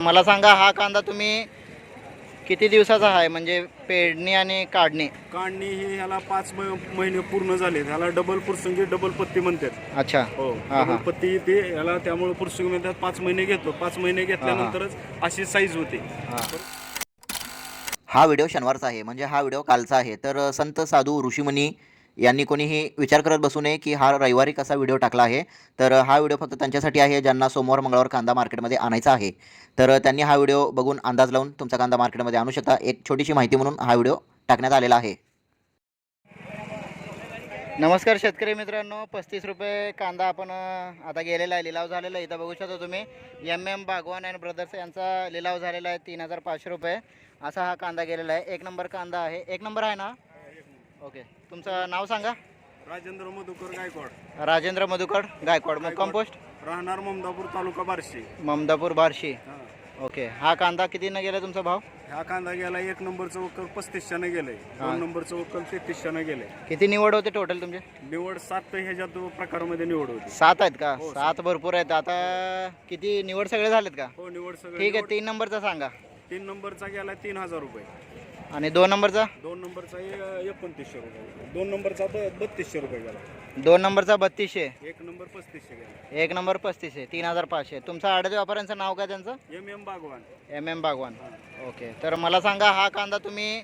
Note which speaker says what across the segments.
Speaker 1: मला सांगा हा कांदा तुम्ही किती दिवसाचा आहे? म्हणजे पेरणी आणि काढणी?
Speaker 2: काढणी ही ह्याला पाच महिने पूर्ण झाले ह्याला डबल पुरसंगी डबल पत्ती म्हणतात.
Speaker 1: अच्छा.
Speaker 2: हो
Speaker 1: हा,
Speaker 2: डबल
Speaker 1: हा.
Speaker 2: पत्ती येते ह्याला त्यामुळे पुरसंगी म्हणतात. पाच महिने घेतो. पाच महिने घेतल्यानंतरच अशी साईज होते.
Speaker 1: हा.
Speaker 3: हा व्हिडिओ शनिवारचा आहे. म्हणजे हा व्हिडिओ कालचा आहे. तर संत साधू ऋषीमुनी यांनी कोणीही विचार करत बसू नये की हा रविवारी कसा व्हिडिओ टाकला आहे. तर हा व्हिडिओ फक्त त्यांच्यासाठी आहे ज्यांना सोमवार मंगळवार कांदा मार्केटमध्ये आणायचा आहे. तर त्यांनी हा व्हिडिओ बघून अंदाज लावून तुमचा कांदा मार्केटमध्ये आणू शकता. एक छोटीशी माहिती म्हणून हा व्हिडिओ टाकण्यात आलेला आहे.
Speaker 1: नमस्कार शेतकरी मित्रांनो पस्तीस रुपये कांदा आपण आता गेलेला आहे लिलाव झालेला आहे. इथं बघू शकता तुम्ही M M Bagwan and brothers यांचा लिलाव झालेला आहे तीन हजार पाचशे रुपये. असा हा कांदा गेलेला आहे. एक नंबर कांदा आहे. एक नंबर आहे ना? ओके. तुमचं नाव सांगा?
Speaker 2: राजेंद्र मधुकर गायकवाड.
Speaker 1: राजेंद्र मधुकड गायकवाड. मुक्काम पोस्ट
Speaker 2: राहणार ममदापूर तालुका बार्शी.
Speaker 1: ममदापूर बार्शी.
Speaker 2: हा.
Speaker 1: ओके. हा कांदा कितीनं गेला तुमचा भाव?
Speaker 2: ह्या कांदा गेला एक नंबरचं वक्कल पस्तीसशेनं गेलंय.
Speaker 1: हा.
Speaker 2: दोन नंबरचं वक्कल तेहतीसशेनं गेलंय.
Speaker 1: किती निवड होते टोटल तुमचे?
Speaker 2: निवड सात ह्याच्यात प्रकारामध्ये निवड होती.
Speaker 1: सात आहेत का?
Speaker 2: हो,
Speaker 1: सात भरपूर आहेत. आता किती निवड सगळे झालेत का?
Speaker 2: हो निवड सगळं
Speaker 1: ठीक आहे तीन नंबरचा सांगा.
Speaker 2: तीन नंबरचा गेला तीन हजार रुपये.
Speaker 1: आणि दोन नंबरचा?
Speaker 2: दोन नंबरचा एकोणतीसशे रुपये दोन नंबरचा ब- बत्तीसशे रुपये गेला
Speaker 1: दोन नंबरचा बत्तीसशे?
Speaker 2: एक नंबर पस्तीसशे गेला
Speaker 1: एक नंबर पस्तीसशे तीन हजार पाचशे. तुमचं आडत व्यापाऱ्यांचं नाव काय त्यांचं?
Speaker 2: M M Bagwan.
Speaker 1: M M Bagwan. Okay तर मला सांगा हा कांदा तुम्ही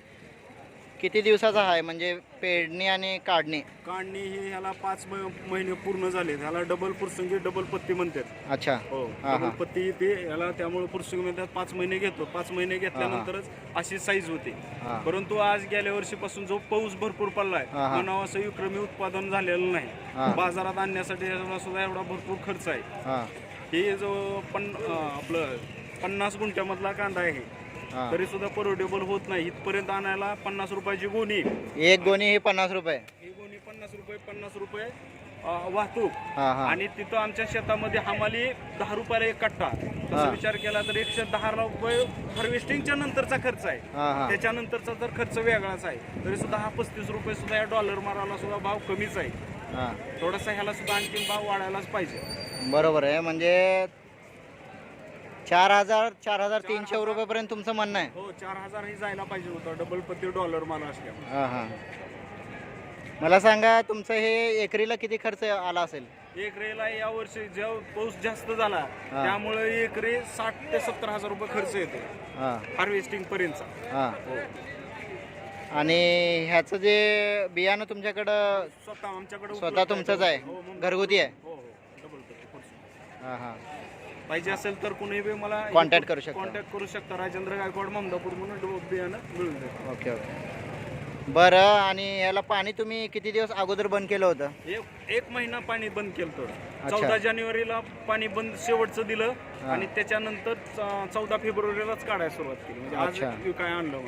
Speaker 1: किती दिवसाचा आहे म्हणजे पेरणी आणि काढणी.
Speaker 2: काढणी ही ह्याला पाच म- महिने पूर्ण झाले ह्याला डबल पुरसंगी डबल पत्ती म्हणतात.
Speaker 1: अच्छा.
Speaker 2: हो.
Speaker 1: हा, हा.
Speaker 2: डबल पत्ती येते. ह्याला त्यामुळे पुरसंगी म्हणतात पाच महिने घेतो. पाच महिने घेतल्यानंतरच अशी साईज होते.
Speaker 1: हां.
Speaker 2: परंतु आज गेल्या वर्षीपासून जो पाऊस भरपूर पडलाय
Speaker 1: हा, हा.
Speaker 2: म्हणावं असं विक्रमी उत्पादन झालेलं
Speaker 1: हा.
Speaker 2: नाही बाजारात आणण्यासाठी ह्याला सुद्धा एवढा भरपूर खर्च आहे.
Speaker 1: हां.
Speaker 2: हे जो पण अं, आपलं पन्नास गुंठ्यामधला कांदा आहे
Speaker 1: हां.
Speaker 2: तरी सुद्धा परवडेबल होत नाही. इथपर्यंत आणायला पन्नास रुपयाची गोणी.
Speaker 1: एक गोणी ही पन्नास रुपये.
Speaker 2: ही गोणी पन्नास रुपये पन्नास रुपये अं, वाहतूक.
Speaker 1: हां हां.
Speaker 2: आणि तिथं आमच्या शेतामध्ये हमाली दहा रुपयाला एक कट्टा.
Speaker 1: हा.
Speaker 2: तसा विचार केला तर एकशे दहा रुपये हार्वेस्टिंगच्या नंतरचा खर्च आहे.
Speaker 1: हां हां.
Speaker 2: त्याच्यानंतरचा तर खर्च वेगळाच आहे तरी सुद्धा हा पस्तीस रुपये सुद्धा या डॉलर माराला सुद्धा भाव कमीच आहे.
Speaker 1: हां.
Speaker 2: थोडासा ह्याला सुद्धा आणखीन भाव वाढायलाच पाहिजे.
Speaker 1: बरोबर आहे. म्हणजे चार हजार चार हजार तीनशे रुपयेपर्यंत तुमचं म्हणणं आहे.
Speaker 2: हो चार हजार ही जायला पाहिजे होतं. डबल पत्ती डॉलर माल असल्यामुळे
Speaker 1: हां हां. मला सांगा तुमचं हे एकरीला किती खर्च आला असेल?
Speaker 2: एक रेला या वर्षी जेव्हा पाऊस जास्त झाला
Speaker 1: हा.
Speaker 2: त्यामुळे एक रे साठ ते सत्तर हजार रुपये खर्च येतो.
Speaker 1: हां.
Speaker 2: हार्वेस्टिंग पर्यंतचा.
Speaker 1: हां.
Speaker 2: हो
Speaker 1: आणि ह्याचं जे बियाणं तुमच्याकडं
Speaker 2: स्वतः आमच्याकडे
Speaker 1: स्वतः
Speaker 2: उपलब्ध
Speaker 1: तुमचंच आहे.
Speaker 2: हो,
Speaker 1: घरगुती आहे?
Speaker 2: हो हो. डबल.
Speaker 1: हां हां.
Speaker 2: पाहिजे असेल तर कुणी बी मला
Speaker 1: Contact करू शकता.
Speaker 2: कॉन्टॅक्ट करू शकता राजेंद्र गायकवाड ममदापूर म्हणून डो- बियाणं मिळून जाईल
Speaker 1: ओके ओके बरं आणि याला पाणी तुम्ही किती दिवस अगोदर बंद केलं होतं
Speaker 2: एक एक महिना पाणी बंद केलं तर
Speaker 1: अच्छा.
Speaker 2: चौदा जानेवारीला पाणी बंद शेवटचं दिलं. आणि त्याच्यानंतर चौदा फेब्रुवारीलाच काढायला सुरुवात केली म्हणजे. आज काय आणलं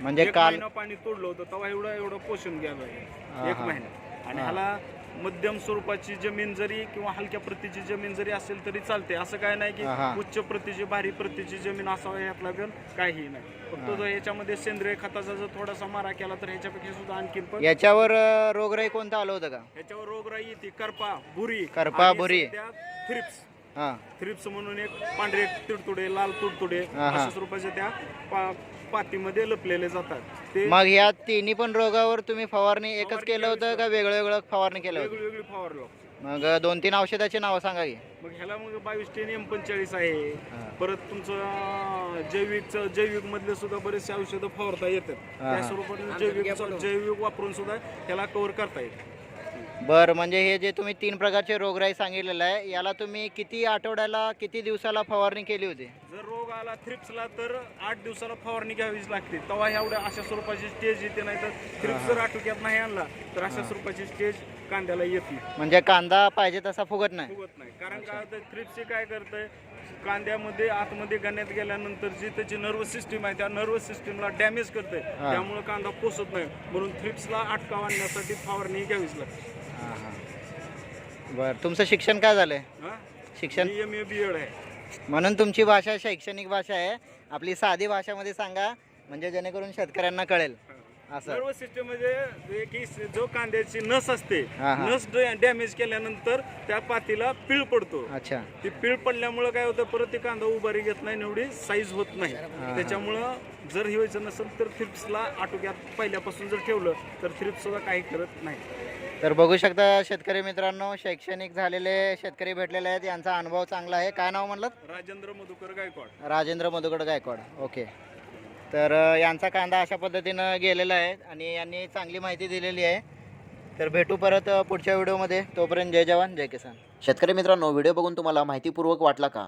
Speaker 1: म्हणजे काल
Speaker 2: पाणी तोडलं होतं तेव्हा एवढं एवढं पोषण घ्यावं एक. महिना आणि. ह्याला मध्यम स्वरूपाची जमीन जरी किंवा हलक्या प्रतीची जमीन जरी असेल तरी चालते असं काय नाही की
Speaker 1: हा.
Speaker 2: उच्च प्रतीची भारी प्रतीची जमीन असावं यातला पण काही नाही फक्त
Speaker 1: हा.
Speaker 2: जो याच्यामध्ये सेंद्रिय खताचा जर थोडासा मारा केला तर ह्याच्यापेक्षा सुद्धा आणखीन पण
Speaker 1: याच्यावर अं, रोगराई कोणतं आलं होतं का
Speaker 2: ह्याच्यावर रोगराई येते करपा भुरी
Speaker 1: करपा,
Speaker 2: आणि
Speaker 1: भुरी.
Speaker 2: सध्या थ्रिप्स
Speaker 1: हां
Speaker 2: थ्रिप्स म्हणून एक पांढरे तुडतुडे लाल तुडतुडे
Speaker 1: हा, हा.
Speaker 2: अशा स्वरूपाचे त्या पा- पातीमध्ये लपलेले जातात. ते
Speaker 1: मग या तिन्ही पण रोगावर तुम्ही फवारणी एकच केलं होतं का वेगळं वेगळं फवारणी केलं होतं?
Speaker 2: वेगळी वेगळी फवारलो
Speaker 1: मग दोन तीन औषधाची नावं सांगा की.
Speaker 2: मग ह्याला मग बावीस टेन एम पंचेचाळीस आहे.
Speaker 1: हा.
Speaker 2: परत तुमचं अं, जैविकचं जैविक मधले सुद्धा बरेचसे औषधं फवारता येतात.
Speaker 1: हा,
Speaker 2: त्या. स्वरूपाने जैविक जैविक वापरून सुद्धा ह्याला कव्हर करता येईल.
Speaker 1: बरं म्हणजे हे जे तुम्ही तीन प्रकारचे रोगराई सांगितलेलं आहे याला तुम्ही किती आठवड्याला किती दिवसाला फवारणी केली होती?
Speaker 2: जर रोग आला थ्रिप्सला तर आठ दिवसाला फवारणी घ्यावीच लागते. तेव्हा एवढ्या अशा स्वरूपाची स्टेज येते नाही तर थ्रिप्स जर आटोक्यात नाही आणला तर अशा स्वरूपाची स्टेज कांद्याला येत. नाही
Speaker 1: म्हणजे कांदा पाहिजे तसा फुगत नाही.
Speaker 2: फुगत नाही. कारण काय होतं थ्रिप्सचे काय करतंय? कांद्यामध्ये आतमध्ये गाण्यात गेल्यानंतर जी त्याची नर्वस सिस्टीम आहे त्या नर्वस सिस्टीमला डॅमेज करते. त्यामुळे कांदा पोसत नाही. म्हणून थ्रिप्सला अटकाव आणण्यासाठी फवारणी घ्यावीच लागते.
Speaker 1: बरं तुमचं शिक्षण काय झालं आहे
Speaker 2: हा?
Speaker 1: शिक्षण?
Speaker 2: एम ए बी एड आहे.
Speaker 1: म्हणून तुमची भाषा शैक्षणिक भाषा आहे. आपली साधी भाषामध्ये सांगा म्हणजे जेणेकरून शेतकऱ्यांना कळेल. असं.
Speaker 2: नर्वस सिस्टम म्हणजे जे की जो कांद्याची नस असते
Speaker 1: हा, हा.
Speaker 2: नस डॅमेज केल्यानंतर त्या पातीला पीळ पडतो.
Speaker 1: अच्छा.
Speaker 2: ती पीळ पडल्यामुळं काय होतं परत ते कांदा उभारी घेत नाही आणि एवढी साईज होत नाही. त्याच्यामुळं जर हे व्हायचं नसेल तर थ्रिप्सला आटोक्यात पहिल्यापासून जर ठेवलं तर थ्रिप्स सुद्धा काही करत नाही.
Speaker 1: तर बघू शकता शेतकरी मित्रांनो शैक्षणिक झालेले शेतकरी भेटलेले आहेत. यांचा अनुभव चांगला आहे. काय नाव म्हणलं?
Speaker 2: राजेंद्र मधुकर गायकवाड.
Speaker 1: राजेंद्र मधुकड गायकवाड. ओके. तर यांचा कांदा अशा पद्धतीनं गेलेला आहे आणि यांनी चांगली माहिती दिलेली आहे. तर भेटू परत पुढच्या व्हिडिओमध्ये. तोपर्यंत जय जवान जय किसान.
Speaker 3: शेतकरी मित्रांनो व्हिडिओ बघून तुम्हाला माहितीपूर्वक वाटला का?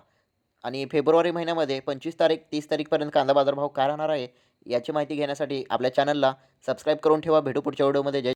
Speaker 3: आणि फेब्रुवारी महिन्यामध्ये पंचवीस तारीख तीस तारीखपर्यंत कांदा बाजारभाव काय राहणार आहे याची माहिती घेण्यासाठी आपल्या चॅनलला सबस्क्राईब करून ठेवा. भेटू पुढच्या व्हिडिओमध्ये. जय